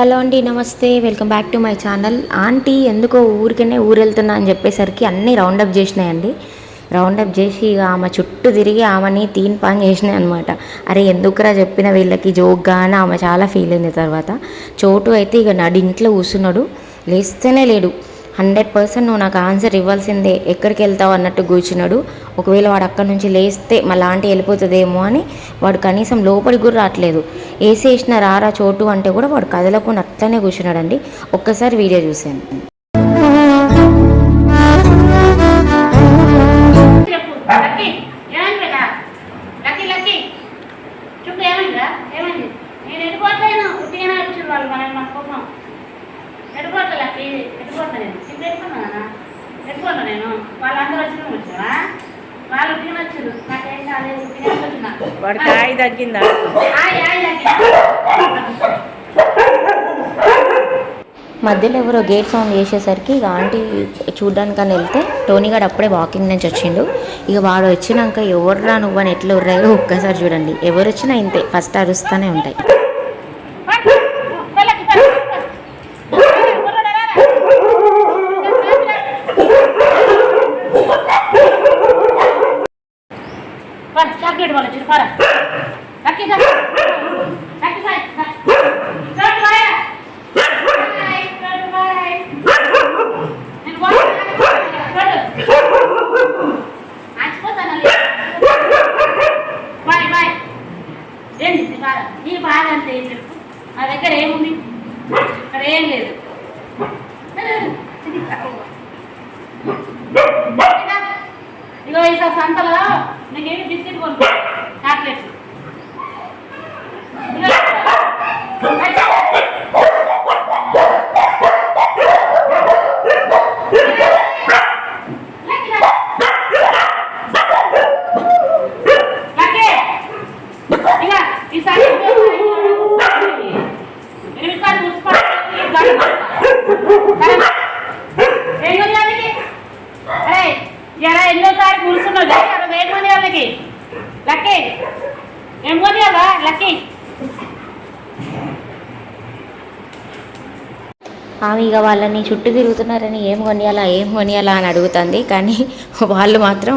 Hello అండి నమస్తే. Welcome back to my channel. Aunty ఎందుకో ఊరికనే ఊరు అని చెప్పేసరికి అన్నీ రౌండప్ చేసినాయండి. రౌండప్ చేసి ఇక ఆమె చుట్టూ తిరిగి ఆమెని తీన్ పాన్ చేసినాయి అనమాట అరే ఎందుకురా చెప్పిన వీళ్ళకి జోక్గా అని ఆమె చాలా ఫీల్ అయింది తర్వాత. చోటు అయితే ఇక నాడు ఇంట్లో కూర్చున్నాడు. లేస్తేనే లేడు. హండ్రెడ్ పర్సెంట్ నువ్వు నాకు ఆన్సర్ ఇవ్వాల్సిందే. ఎక్కడికి వెళ్తావు అన్నట్టు కూర్చున్నాడు. ఒకవేళ వాడు అక్కడి నుంచి లేస్తే మళ్ళీ ఆంటీ వెళ్ళిపోతుందేమో అని వాడు కనీసం లోపలికి కూడా రావట్లేదు. ఏసీ రారా చోటు అంటే కూడా వాడు కదలకుండా అట్లనే కూర్చున్నాడండి. ఒక్కసారి వీడియో చూశాను నేను ఎడుకోవట్లేను ఉట్టిగానే వచ్చింది వాళ్ళు మన మన కోసం ఎడుకోవట్లే నేను? నేను? వాళ్ళందరూ వచ్చిన వచ్చావా వాళ్ళు వచ్చారు. నాకేం కాలేదు. తగ్గిందా? ఆయ్ ఆయ్ లక్కీ మధ్యలో ఎవరో గేట్ సౌండ్ చేసేసరికి ఇక ఆంటీ చూడ్డానికని వెళ్తే టోనీ గారు అప్పుడే వాకింగ్ నుంచి వచ్చిండు. ఇక వాడు వచ్చినాక ఎవర్రా నువ్వు అని ఎట్లా ఉర్రాయో ఒక్కసారి చూడండి. ఎవరు వచ్చినా ఇంతే. ఫస్ట్ అరుస్తూనే ఉంటాయి. చాక్లెట్ వాళ్ళు వచ్చి పరా lucky sir lucky sir bye bye bye నేను బాయ్ బాయ్ ఏంటి బాధ నీ బాధ ఏం చెప్పు? నా దగ్గర ఏముంది? ఇక్కడ ఏం లేదు. సంతలో నీకేమి బిస్కెట్ కొనుక్కో చాక్లెట్స్ ఈసారి ఎనిమిది Lucky. ఏం కొనియాలా లక్కీ. ఆమె ఇక వాళ్ళని చుట్టూ తిరుగుతున్నారని ఏం కొనియాలా ఏం కొనియాలా అని అడుగుతుంది. కానీ వాళ్ళు మాత్రం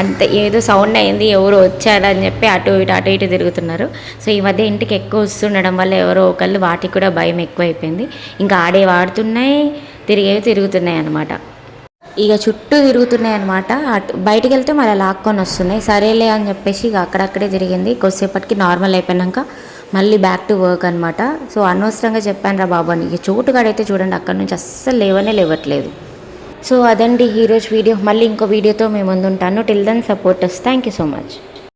అంత ఏదో సౌండ్ అయింది ఎవరు వచ్చారని చెప్పి అటు ఇటు అటు ఇటు తిరుగుతున్నారు. సో ఈ మధ్య ఇంటికి ఎక్కువ వస్తుండడం వల్ల ఎవరో ఒకళ్ళు వాటికి కూడా భయం ఎక్కువైపోయింది. ఇంకా ఆడే వాడుతున్నాయి తిరిగేవి తిరుగుతున్నాయి అన్నమాట. ఇక చుట్టూ తిరుగుతున్నాయి అనమాట అటు బయటికి వెళ్తే మళ్ళీ లాక్కొని వస్తున్నాయి. సరేలే అని చెప్పేసి ఇక అక్కడక్కడే తిరిగింది. కొద్దిసేపటికి నార్మల్ అయిపోయాక మళ్ళీ బ్యాక్ టు వర్క్ అనమాట సో అనవసరంగా చెప్పాను రా బాబు అని. ఇక చోటుగాడైతే చూడండి అక్కడ నుంచి అస్సలు లేవనే లేవట్లేదు. సో అదండి ఈరోజు వీడియో. మళ్ళీ ఇంకో వీడియోతో మేము ముందుంటాను. Till then supporters thank you so much